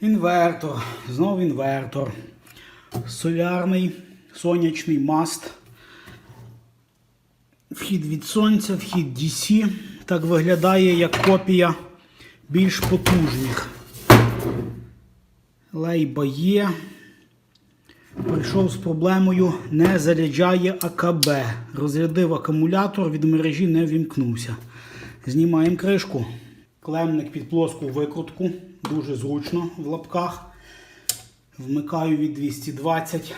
Інвертор, знову інвертор. Солярний, сонячний маст. Вхід від сонця, вхід DC. Так виглядає як копія більш потужних. Лейба є. Прийшов з проблемою не заряджає АКБ. Розрядив акумулятор, від мережі не вімкнувся. Знімаємо кришку. Клемник під плоску викрутку. Дуже зручно в лапках. Вмикаю від 220.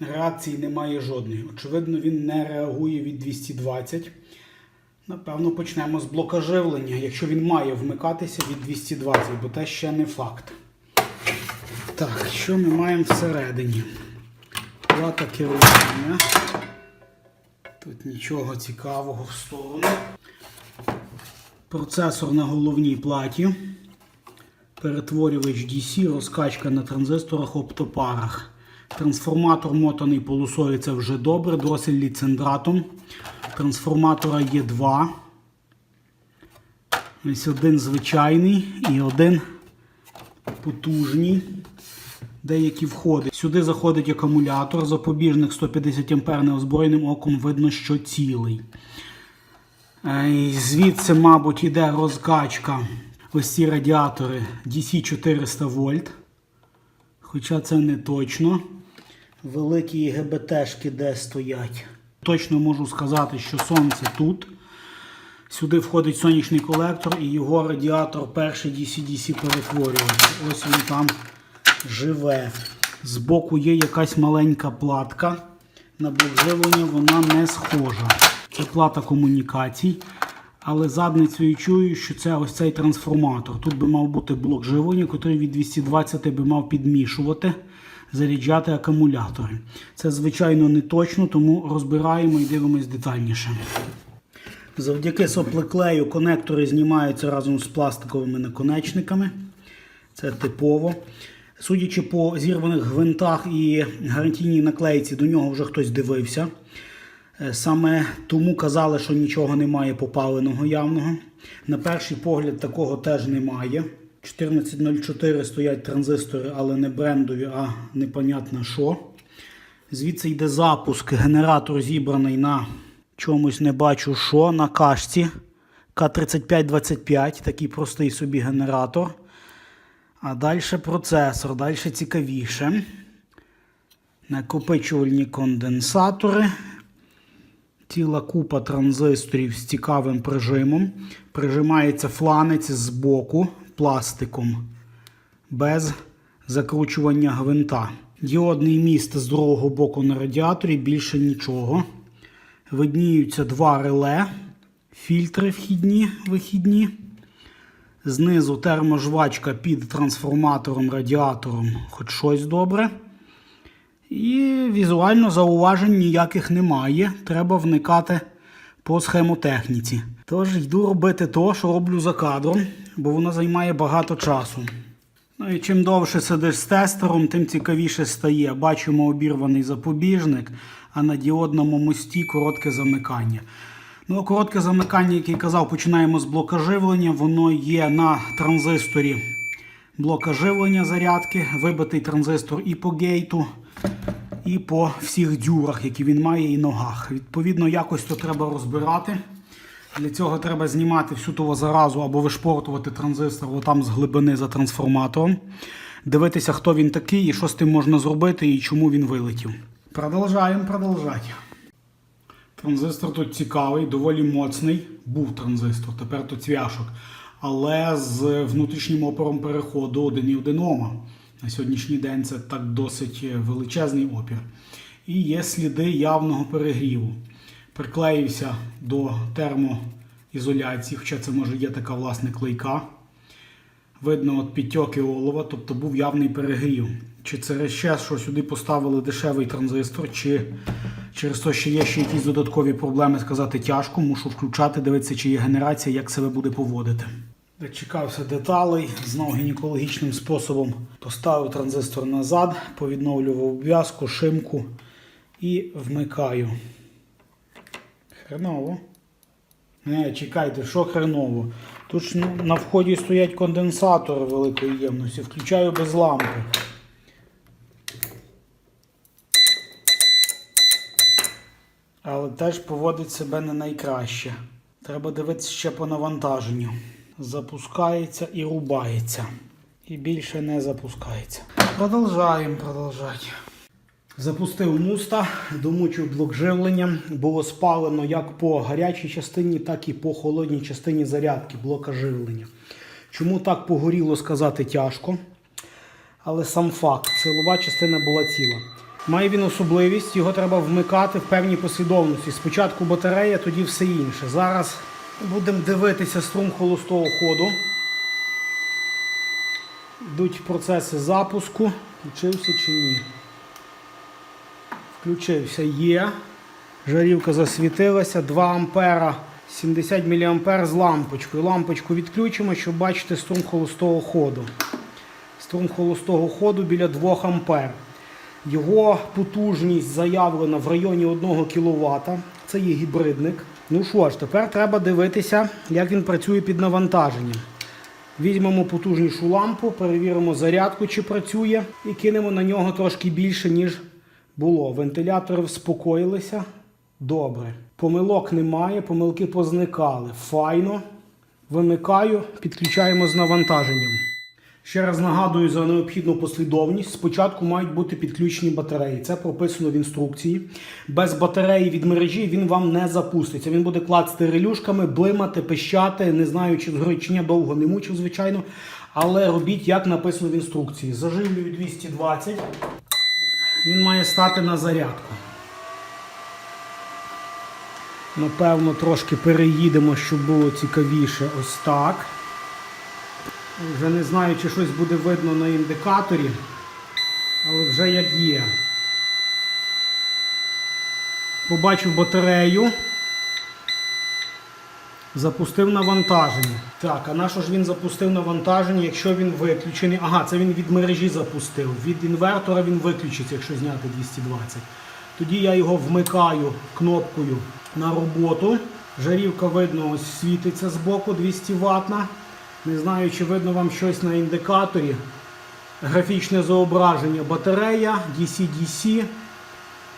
Реакції немає жодної. Очевидно, він не реагує від 220. Напевно, почнемо з блока живлення, якщо він має вмикатися від 220, бо те ще не факт. Так, що ми маємо всередині? Плата керування. Тут нічого цікавого в сторону. Процесор на головній платі. Перетворювач DC, розкачка на транзисторах оптопарах. Трансформатор мотаний полосою вже добре, дросель ліцендратом. Трансформатора є два. Ось один звичайний і один потужний. Деякі входи. Сюди заходить акумулятор, запобіжник 150 А неозброєним оком видно, що цілий. Е, Звідси, мабуть, іде розкачка. Ось ці радіатори DC 400 вольт. Хоча це не точно. Великі ГБТшки де стоять. Точно можу сказати, що сонце тут. Сюди входить сонячний колектор і його радіатор перший DC-DC перетворювач. Ось він там живе. Збоку є якась маленька платка. На блок вона не схожа. Це плата комунікацій. Але задницею чую, що це ось цей трансформатор. Тут би мав бути блок живлення, який від 220 би мав підмішувати, заряджати акумулятори. Це, звичайно, не точно, тому розбираємо і дивимось детальніше. Завдяки соплеклею конектори знімаються разом з пластиковими наконечниками. Це типово. Судячи по зірваних гвинтах і гарантійній наклейці, до нього вже хтось дивився. Е, Саме тому казали, що нічого немає попаленого явного. На перший погляд такого теж немає. 1404 стоять транзистори, але не брендові, а непонятно що. Звідси йде запуск. Генератор зібраний на чомусь не бачу що, на кашці К3525, такий простий собі генератор. А далі процесор, далі цікавіше. Накопичувальні конденсатори. Ціла купа транзисторів з цікавим прижимом. Прижимається фланець з боку пластиком без закручування гвинта. Діодний міст з другого боку на радіаторі, більше нічого. Видніються два реле, фільтри вхідні, вихідні. Знизу терможвачка під трансформатором, радіатором, хоч щось добре. І візуально зауважень ніяких немає. Треба вникати по схемотехніці. Тож йду робити то, що роблю за кадром, бо воно займає багато часу. Ну і чим довше сидиш з тестером, тим цікавіше стає. Бачимо обірваний запобіжник, а на діодному мості коротке замикання. Ну, коротке замикання, як я казав, починаємо з блока живлення. Воно є на транзисторі блока живлення зарядки, вибитий транзистор і по гейту, і по всіх дюрах, які він має, і ногах. Відповідно, якось то треба розбирати. Для цього треба знімати всю ту заразу або вишпортувати транзистор отам з глибини за трансформатором, дивитися, хто він такий і що з тим можна зробити і чому він вилетів. Продовжаємо продовжати. Транзистор тут цікавий, доволі моцний. Був транзистор, тепер тут цвяшок. Але з внутрішнім опором переходу 1,1 Ома. На сьогоднішній день це так досить величезний опір. І є сліди явного перегріву. Приклеївся до термоізоляції, хоча це може є така власне клейка. Видно от підтьоки олова, тобто був явний перегрів. Чи це ще, що сюди поставили дешевий транзистор, чи через те, що є ще якісь додаткові проблеми, сказати тяжко, мушу включати, дивитися, чи є генерація, як себе буде поводити. Дочекався деталей, знову гінекологічним способом поставив транзистор назад, повідновлював обв'язку, шимку і вмикаю. Хреново. Не, чекайте, що хреново. Тут ж на вході стоять конденсатори великої ємності. Включаю без лампи. Але теж поводить себе не найкраще. Треба дивитися ще по навантаженню. Запускається і рубається. І більше не запускається. Продовжаємо, продовжати. Запустив муста, домучив блок живлення. Було спалено як по гарячій частині, так і по холодній частині зарядки блока живлення. Чому так погоріло сказати тяжко. Але сам факт, силова частина була ціла. Має він особливість, його треба вмикати в певній послідовності. Спочатку батарея, тоді все інше. Зараз будемо дивитися струм холостого ходу. Йдуть процеси запуску. Включився чи ні? Включився є. Жарівка засвітилася. 2 ампера 70 мА з лампочкою. Лампочку відключимо, щоб бачити струм холостого ходу. Струм холостого ходу біля 2 ампер. Його потужність заявлена в районі 1 кВт. Це є гібридник. Ну що ж, тепер треба дивитися, як він працює під навантаженням. Візьмемо потужнішу лампу, перевіримо зарядку, чи працює, і кинемо на нього трошки більше, ніж було. Вентилятори вспокоїлися. Добре. Помилок немає, помилки позникали. Файно. Вимикаю, підключаємо з навантаженням. Ще раз нагадую за необхідну послідовність. Спочатку мають бути підключені батареї. Це прописано в інструкції. Без батареї від мережі він вам не запуститься. Він буде клацати релюшками, блимати, пищати. Не знаю, чи згорить чи ні, довго не мучив, звичайно. Але робіть, як написано в інструкції. Заживлюю 220. Він має стати на зарядку. Напевно, трошки переїдемо, щоб було цікавіше. Ось так. Вже не знаю, чи щось буде видно на індикаторі, але вже як є. Побачив батарею. Запустив навантаження. Так, а на що ж він запустив навантаження, якщо він виключений? Ага, це він від мережі запустив. Від інвертора він виключиться, якщо зняти 220. Тоді я його вмикаю кнопкою на роботу. Жарівка видно, ось світиться боку 200 ватна. Не знаю, чи видно вам щось на індикаторі. Графічне зображення батарея, DC-DC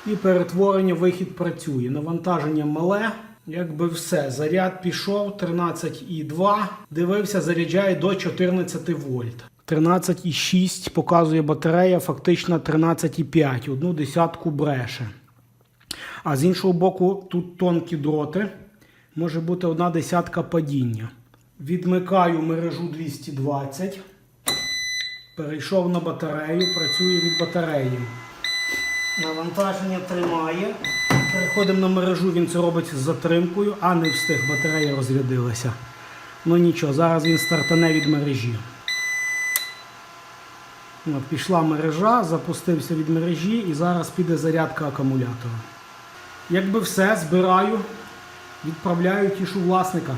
і перетворення вихід працює. Навантаження мале. Якби все. Заряд пішов 13,2. Дивився, заряджає до 14 вольт. 13,6 показує батарея, фактично 13,5. Одну десятку бреше. А з іншого боку, тут тонкі дроти. Може бути одна десятка падіння. Відмикаю мережу 220. Перейшов на батарею, працює від батареї. Навантаження тримає. Переходимо на мережу, він це робить з затримкою, а не встиг, батарея розрядилася. Ну нічого, зараз він стартане від мережі. Пішла мережа, запустився від мережі і зараз піде зарядка акумулятора. Якби все, збираю, відправляю тішу власника.